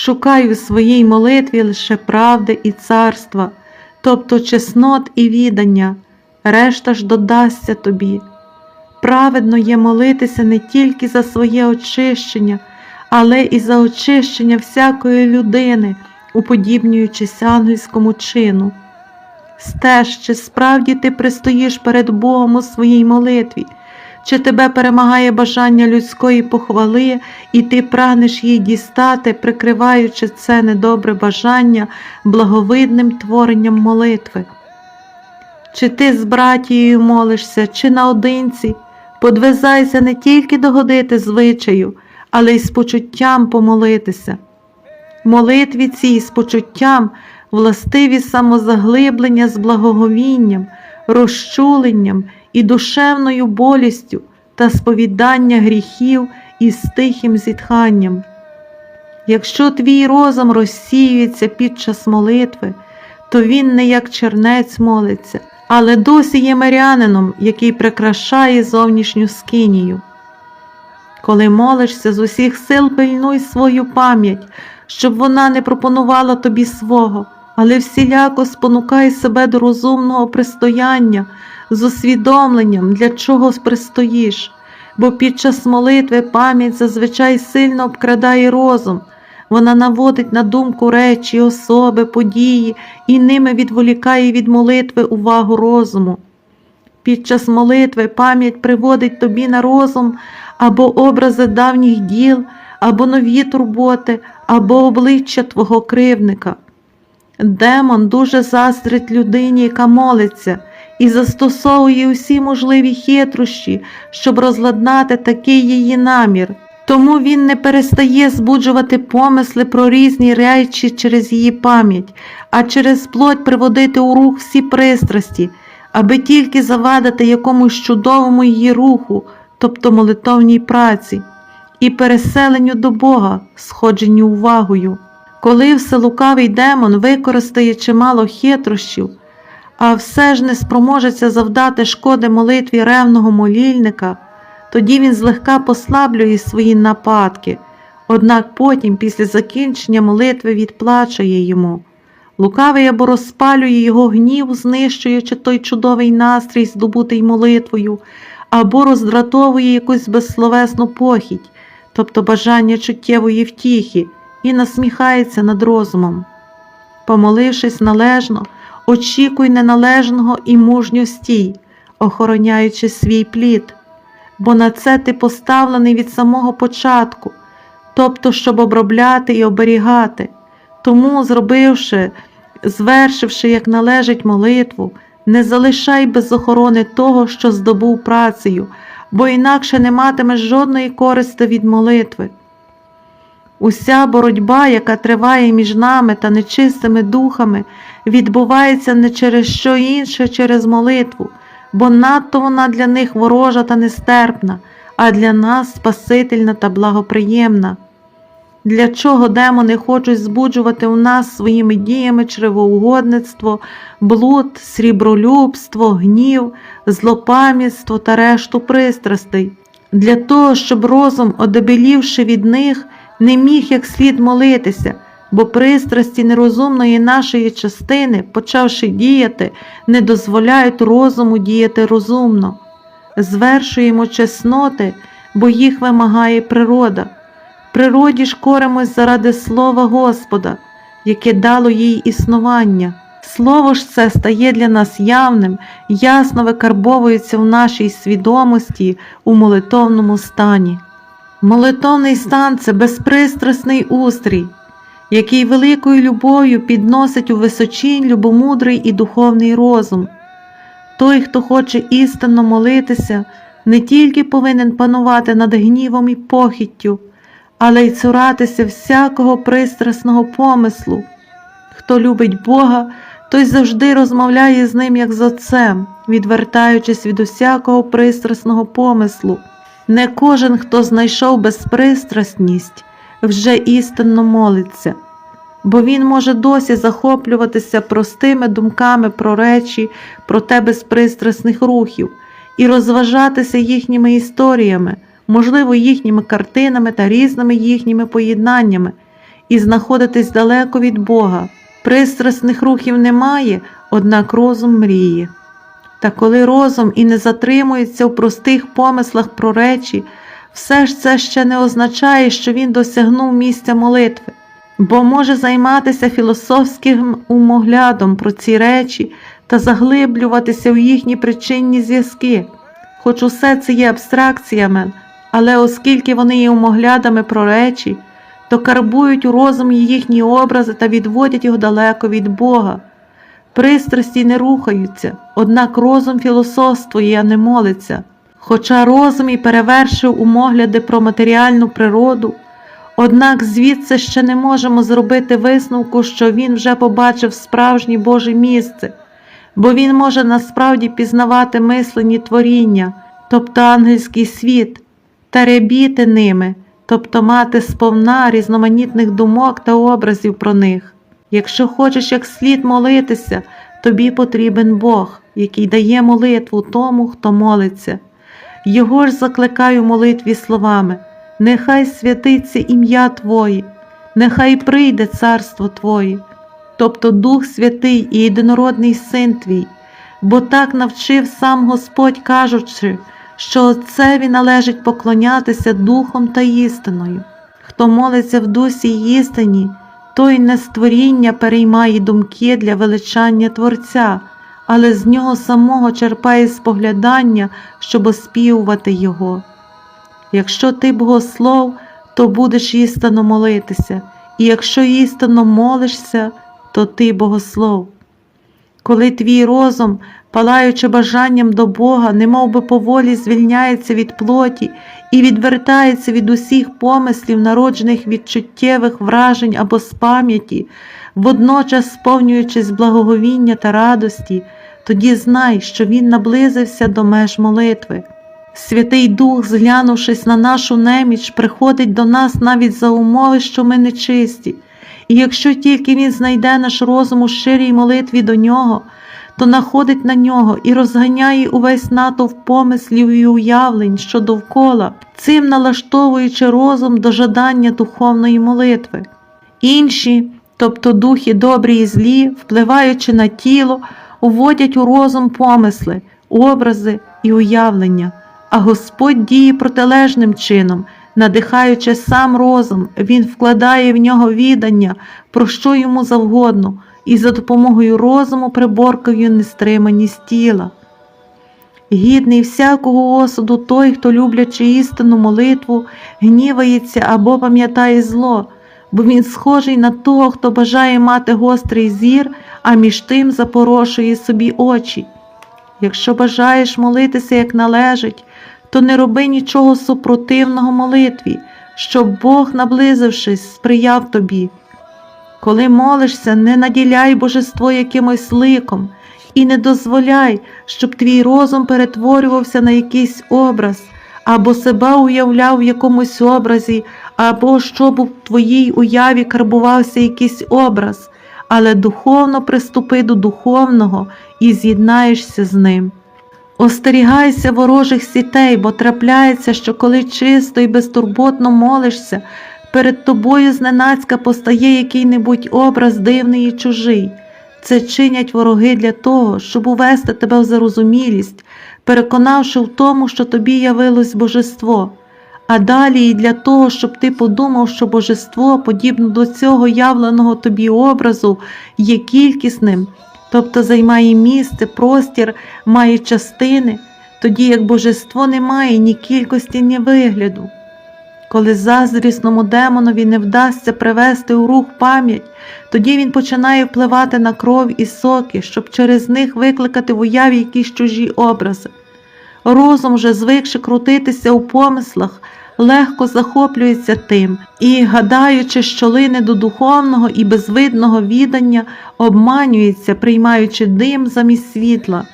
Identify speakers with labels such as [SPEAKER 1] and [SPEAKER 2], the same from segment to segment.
[SPEAKER 1] Шукай у своїй молитві лише правди і царства, тобто чеснот і відання, решта ж додасться тобі. Праведно є молитися не тільки за своє очищення, але і за очищення всякої людини, уподібнюючись ангельському чину. Стеж, чи справді ти пристоїш перед Богом у своїй молитві, чи тебе перемагає бажання людської похвали, і ти прагнеш її дістати, прикриваючи це недобре бажання благовидним творенням молитви. Чи ти з братією молишся, чи наодинці, подвизайся не тільки догодити звичаю, але й з почуттям помолитися. Молитві цій з почуттям властиві самозаглиблення з благоговінням, розчуленням і душевною болістю та сповідання гріхів із тихим зітханням. Якщо твій розум розсіюється під час молитви, то він не як чернець молиться, але досі є мирянином, який прикрашає зовнішню скинію. Коли молишся з усіх сил пильнуй свою пам'ять, щоб вона не пропонувала тобі свого, але всіляко спонукай себе до розумного пристояння з усвідомленням, для чого пристоїш, бо під час молитви пам'ять зазвичай сильно обкрадає розум, вона наводить на думку речі, особи, події і ними відволікає від молитви увагу розуму. Під час молитви пам'ять приводить тобі на розум або образи давніх діл, або нові турботи, або обличчя твого кривника. Демон дуже заздрить людині, яка молиться, і застосовує усі можливі хитрощі, щоб розладнати такий її намір. Тому він не перестає збуджувати помисли про різні речі через її пам'ять, а через плоть приводити у рух всі пристрасті, аби тільки завадити якомусь чудовому її руху, тобто молитовній праці, і переселенню до Бога, сходженню увагою. Коли вселукавий демон використає чимало хитрощів, а все ж не спроможеться завдати шкоди молитві ревного молільника, тоді він злегка послаблює свої нападки, однак потім, після закінчення молитви, відплачує йому. Лукавий або розпалює його гнів, знищуючи той чудовий настрій, здобутий молитвою, або роздратовує якусь безсловесну похідь, тобто бажання чуттєвої втіхи, і насміхається над розумом. Помолившись належно, очікуй неналежного і мужньо стій, охороняючи свій плід, бо на це ти поставлений від самого початку, тобто, щоб обробляти і оберігати. Тому, зробивши, звершивши, як належить молитву, не залишай без охорони того, що здобув працею, бо інакше не матимеш жодної користи від молитви. Уся боротьба, яка триває між нами та нечистими духами, відбувається не через що інше, через молитву, бо надто вона для них ворожа та нестерпна, а для нас спасительна та благоприємна. Для чого демони хочуть збуджувати у нас своїми діями чревоугодництво, блуд, срібролюбство, гнів, злопам'ятство та решту пристрастей, для того, щоб розум, одебелівши від них, не міг як слід молитися, бо пристрасті нерозумної нашої частини, почавши діяти, не дозволяють розуму діяти розумно. Звершуємо чесноти, бо їх вимагає природа. Природі ж коримось заради слова Господа, яке дало їй існування. Слово ж це стає для нас явним, ясно викарбовується в нашій свідомості у молитовному стані. Молитовний стан це безпристрасний устрій, який великою любов'ю підносить у височінь любомудрий і духовний розум. Той, хто хоче істинно молитися, не тільки повинен панувати над гнівом і похіттю, але й цуратися всякого пристрасного помислу. Хто любить Бога, той завжди розмовляє з ним як з Отцем, відвертаючись від усякого пристрасного помислу. Не кожен, хто знайшов безпристрасність, вже істинно молиться, бо він може досі захоплюватися простими думками про речі, про те безпристрасних рухів і розважатися їхніми історіями, можливо, їхніми картинами та різними їхніми поєднаннями, і знаходитись далеко від Бога. Пристрасних рухів немає, однак розум мріє. Та коли розум і не затримується в простих помислах про речі, все ж це ще не означає, що він досягнув місця молитви, бо може займатися філософським умоглядом про ці речі та заглиблюватися в їхні причинні зв'язки. Хоч усе це є абстракціями, але оскільки вони є умоглядами про речі, то карбують у розумі їхні образи та відводять його далеко від Бога. Пристрасті не рухаються, однак розум філософствує, а не молиться. Хоча розум і перевершив умогляди про матеріальну природу, однак звідси ще не можемо зробити висновку, що він вже побачив справжнє Боже місце, бо він може насправді пізнавати мислені творіння, тобто ангельський світ, та рябіти ними, тобто мати сповна різноманітних думок та образів про них. Якщо хочеш як слід молитися, тобі потрібен Бог, який дає молитву тому, хто молиться. Його ж закликаю молитві словами: Нехай святиться ім'я Твоє, нехай прийде царство Твоє, тобто Дух Святий і єдинородний Син Твій, бо так навчив сам Господь, кажучи, що Отцеві належить поклонятися духом та істиною. Хто молиться в дусі й істині, той не створіння переймає думки для величання Творця, але з нього самого черпає споглядання, щоб оспівувати Його. Якщо ти богослов, то будеш істинно молитися, і якщо істинно молишся, то ти богослов. Коли твій розум, палаючи бажанням до Бога, немов би поволі звільняється від плоті і відвертається від усіх помислів, народжених від чуттєвих вражень або з пам'яті, водночас сповнюючись благоговіння та радості, тоді знай, що він наблизився до меж молитви. Святий Дух, зглянувшись на нашу неміч, приходить до нас навіть за умови, що ми нечисті, і якщо тільки Він знайде наш розум у щирій молитві до нього, то находить на нього і розганяє увесь натовп помислів і уявлень, що довкола, цим налаштовуючи розум до жадання духовної молитви. Інші, тобто духи добрі і злі, впливаючи на тіло, уводять у розум помисли, образи і уявлення, а Господь діє протилежним чином, надихаючи сам розум, Він вкладає в нього відання, про що йому завгодно, і за допомогою розуму приборкає нестриманість тіла. Гідний всякого осуду той, хто, люблячи істинну молитву, гнівається або пам'ятає зло, бо він схожий на того, хто бажає мати гострий зір, а між тим запорошує собі очі. Якщо бажаєш молитися як належить, то не роби нічого супротивного молитві, щоб Бог, наблизившись, сприяв тобі. Коли молишся, не наділяй божество якимось ликом і не дозволяй, щоб твій розум перетворювався на якийсь образ, або себе уявляв в якомусь образі, або щоб у твоїй уяві карбувався якийсь образ, але духовно приступи до духовного і з'єднаєшся з ним. Остерігайся ворожих сітей, бо трапляється, що коли чисто і безтурботно молишся, перед тобою зненацька постає який-небудь образ дивний і чужий. Це чинять вороги для того, щоб увести тебе в зарозумілість, переконавши в тому, що тобі явилось божество, а далі і для того, щоб ти подумав, що божество, подібно до цього явленого тобі образу, є кількісним, тобто займає місце, простір, має частини, тоді як божество не має ні кількості, ні вигляду. Коли заздрісному демонові не вдасться привести у рух пам'ять, тоді він починає впливати на кров і соки, щоб через них викликати в уяві якісь чужі образи. Розум же, звикши крутитися у помислах, легко захоплюється тим і, гадаючи, що лине до духовного і безвидного відання, обманюється, приймаючи дим замість світла.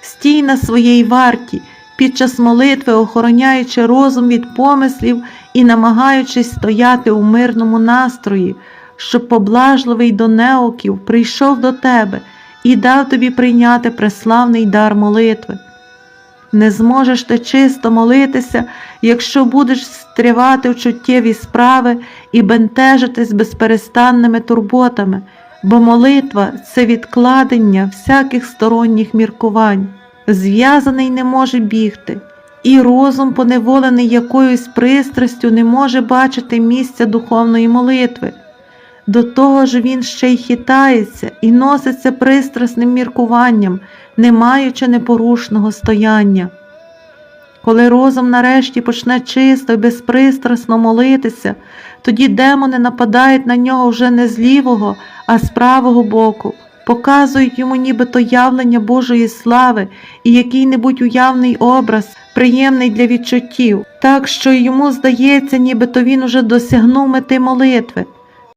[SPEAKER 1] Стій на своїй варті під час молитви, охороняючи розум від помислів і намагаючись стояти у мирному настрої, щоб поблажливий до неоків прийшов до тебе і дав тобі прийняти преславний дар молитви. Не зможеш ти чисто молитися, якщо будеш стрівати в чуттєві справи і бентежитись безперестанними турботами, бо молитва це відкладення всяких сторонніх міркувань. Зв'язаний не може бігти, і розум, поневолений якоюсь пристрастю, не може бачити місця духовної молитви. До того ж він ще й хитається і носиться пристрасним міркуванням, не маючи непорушного стояння. Коли розум нарешті почне чисто і безпристрасно молитися, тоді демони нападають на нього вже не з лівого, а з правого боку, показують йому нібито явлення Божої слави і який-небудь уявний образ, приємний для відчуттів, так що йому здається, нібито він уже досягнув мети молитви.